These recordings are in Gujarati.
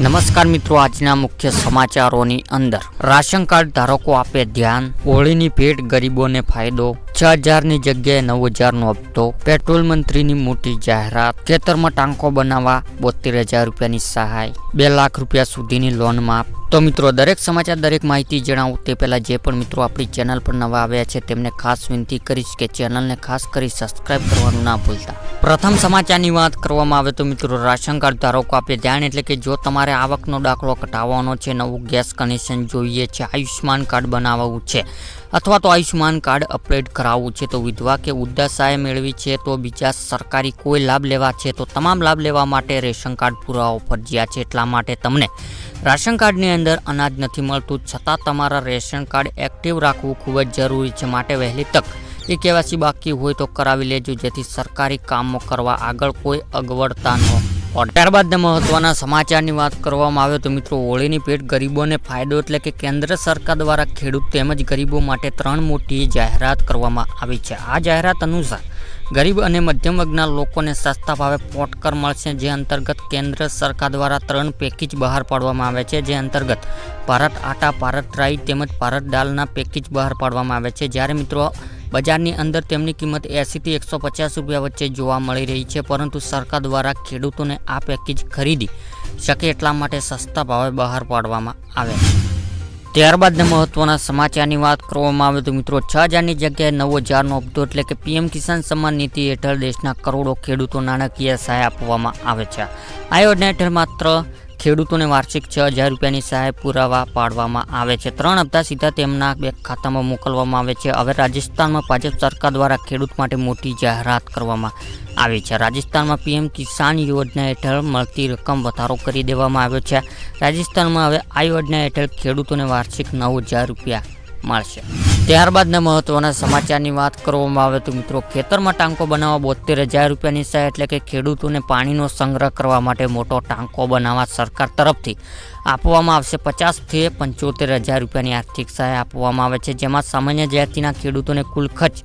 નમસ્કાર મિત્રો, આજના મુખ્ય સમાચારોની અંદર. રાશન કાર્ડ ધારકો આપે ધ્યાન, હોળીની ભેટ ગરીબોને ફાયદો છ હજારની જગ્યાએ નવ હજારનો હપ્તો, પેટ્રોલ મંત્રીની મોટી જાહેરાત, ખેતરમાં ટાંકો બનાવવા બોતેર હજાર રૂપિયાની સહાય, બે લાખ રૂપિયા સુધીની લોન માફ. તો મિત્રો, દરેક સમાચાર, દરેક માહિતી જણાવું. તે પહેલાં જે પણ મિત્રો આપણી ચેનલ પર નવા આવ્યા છે, તેમને ખાસ વિનંતી કરીશ કે ચેનલને ખાસ કરી સબસ્ક્રાઇબ કરવાનું ના ભૂલતા. પ્રથમ સમાચારની વાત કરવામાં આવે તો મિત્રો, રાશન કાર્ડ ધારકો આપે ધ્યાન, એટલે કે જો તમારે આવકનો દાખલો કઢાવવાનો છે, નવું ગેસ કનેક્શન જોઈએ છે, આયુષ્યમાન કાર્ડ બનાવવું છે, અથવા તો આયુષ્યમાન કાર્ડ અપડેટ કરાવવું છે, તો વિધવા કે ઉદ્દાશાએ મેળવી છે, તો બીજા સરકારી કોઈ લાભ લેવા છે, તો તમામ લાભ લેવા માટે રેશન કાર્ડ પુરાવો ફરજિયાત છે, એટલા માટે તમને રાશન કાર્ડની અંદર અનાજ નથી મળતું. છતાં તમારા રેશન કાર્ડ એક્ટિવ રાખવું ખૂબ જ જરૂરી છે, માટે વહેલી તક એ કેવાસી બાકી હોય તો કરાવી લેજો, જેથી સરકારી કામો કરવા આગળ કોઈ અગવડતા ન પડે ત્યારબાદ મહત્વના સમાચારની વાત કરવામાં આવે તો મિત્રો હોળીની પેટ ગરીબોને ફાયદો એટલે કે કેન્દ્ર સરકાર દ્વારા ખેડૂત તેમજ ગરીબો માટે ત્રણ મોટી જાહેરાત કરવામાં આવી છે. આ જાહેરાત અનુસાર ગરીબ અને મધ્યમ વર્ગના લોકોને સસ્તા ભાવે પોટકર મળશે, જે અંતર્ગત કેન્દ્ર સરકાર દ્વારા ત્રણ પેકેજ બહાર પાડવામાં આવે છે, જે અંતર્ગત ભારત આટા, ભારત રાઈ તેમજ ભારત દાલના પેકેજ બહાર પાડવામાં આવે છે. જ્યારે મિત્રો બજારની અંદર તેમની કિંમત એંસીથી એકસો પચાસ રૂપિયા વચ્ચે જોવા મળી રહી છે, પરંતુ સરકાર દ્વારા ખેડૂતોને આ પેકેજ ખરીદી શકે એટલા માટે સસ્તા ભાવે બહાર પાડવામાં આવે ત્યારબાદ મહત્વના સમાચારની વાત કરવામાં આવે તો મિત્રો, છ હજારની જગ્યાએ નવ હજારનો હપ્તો એટલે કે પીએમ કિસાન સન્માન નીતિ હેઠળ દેશના કરોડો ખેડૂતો નાણાકીય સહાય આપવામાં આવે છે. આ યોજના હેઠળ માત્ર ખેડૂતોને વાર્ષિક છ હજાર રૂપિયાની સહાય પુરાવા પાડવામાં આવે છે. ત્રણ હપ્તા સીધા તેમના બેંક ખાતામાં મોકલવામાં આવે છે. હવે રાજસ્થાનમાં ભાજપ સરકાર દ્વારા ખેડૂત માટે મોટી જાહેરાત કરવામાં આવી છે. રાજસ્થાનમાં પીએમ કિસાન યોજના હેઠળ મળતી રકમ વધારો કરી દેવામાં આવ્યો છે. રાજસ્થાનમાં હવે આ યોજના હેઠળ ખેડૂતોને વાર્ષિક નવ હજાર રૂપિયા મળશે. ત્યારબાદના મહત્વના સમાચારની વાત કરવામાં આવે તો મિત્રો, ખેતરમાં ટાંકો બનાવવા બોતેર હજાર રૂપિયાની સહાય એટલે કે ખેડૂતોને પાણીનો સંગ્રહ કરવા માટે મોટો ટાંકો બનાવવા સરકાર તરફથી આપવામાં આવશે. પચાસથી પંચોતેર હજાર રૂપિયાની આર્થિક સહાય આપવામાં આવે છે, જેમાં સામાન્ય જાતિના ખેડૂતોને કુલ ખર્ચ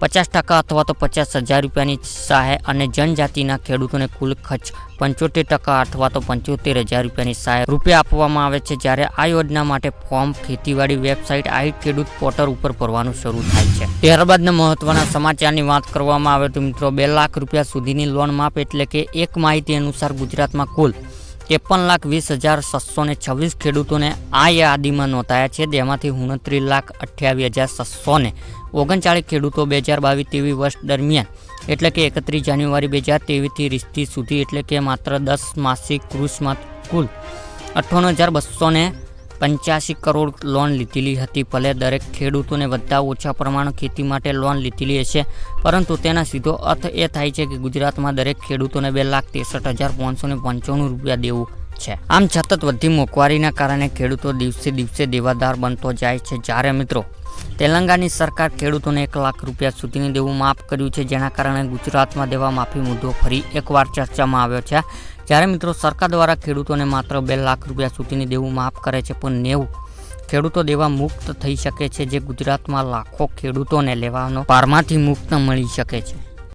પચાસ ટકા અથવા તો પચાસ હજાર રૂપિયાની સહાય અને જનજાતિના ખેડૂતોને કુલ ખર્ચ પંચોતેર ટકા અથવા તો પંચોતેર હજાર રૂપિયાની સહાય રૂપિયા આપવામાં આવે છે. જ્યારે આ યોજના માટે ફોર્મ, ખેતીવાડી, વેબસાઇટ, આઈ ખેડૂત પોર્ટલ ઉપર ભરવાનું શરૂ થાય છે. ત્યારબાદના મહત્વના સમાચારની વાત કરવામાં આવે તો મિત્રો, બે લાખ રૂપિયા સુધીની લોન માપ એટલે કે એક માહિતી અનુસાર ગુજરાતમાં કુલ ત્રેપન લાખ વીસ હજાર છસો ને છવ્વીસ ખેડૂતોને આ યાદીમાં નોંધાયા છે. જેમાંથી ઉણત્રીસ લાખ અઠ્યાવીસ હજાર છસો ને ઓગણચાળીસ ખેડૂતો બે હજાર બાવીસ તેવી વર્ષ દરમિયાન, એટલે કે એકત્રીસ જાન્યુઆરી બે હજાર તેવીસથી રીસથી સુધી, એટલે કે માત્ર દસ માસિક કૃષમાં કુલ અઠ્ઠાણું હજાર બસો ને પંચ્યાસી કરોડ લોન લીધેલી હતી. ભલે દરેક ખેડૂતોને વધતા ઓછા પ્રમાણ ખેતી માટે લોન લીધેલી હશે, પરંતુ તેના સીધો અર્થ એ થાય છે કે ગુજરાતમાં દરેક ખેડૂતોને બે લાખ ત્રેસઠ હજાર પાંચસો પંચાણું રૂપિયા દેવું. છે. આમ સતત વધતી મોંઘવારીના કારણે ખેડૂતો દિવસે દિવસે દેવાદાર બનતો જાય છે. જ્યારે મિત્રો, તેલંગાની સરકાર ખેડૂતોને એક લાખ રૂપિયા સુધીની દેવું માફ કર્યું છે, જેના કારણે ગુજરાતમાં દેવા માફી મુદ્દો ફરી એકવાર ચર્ચામાં આવ્યો છે. જ્યારે મિત્રો, સરકાર દ્વારા ખેડૂતોને માત્ર બે લાખ રૂપિયા સુધીની દેવું માફ કરે છે, પણ નેવું ખેડૂતો દેવા મુક્ત થઈ શકે છે, જે ગુજરાતમાં લાખો ખેડૂતોને લેવાનો પારમાંથી મુક્ત મળી શકે છે.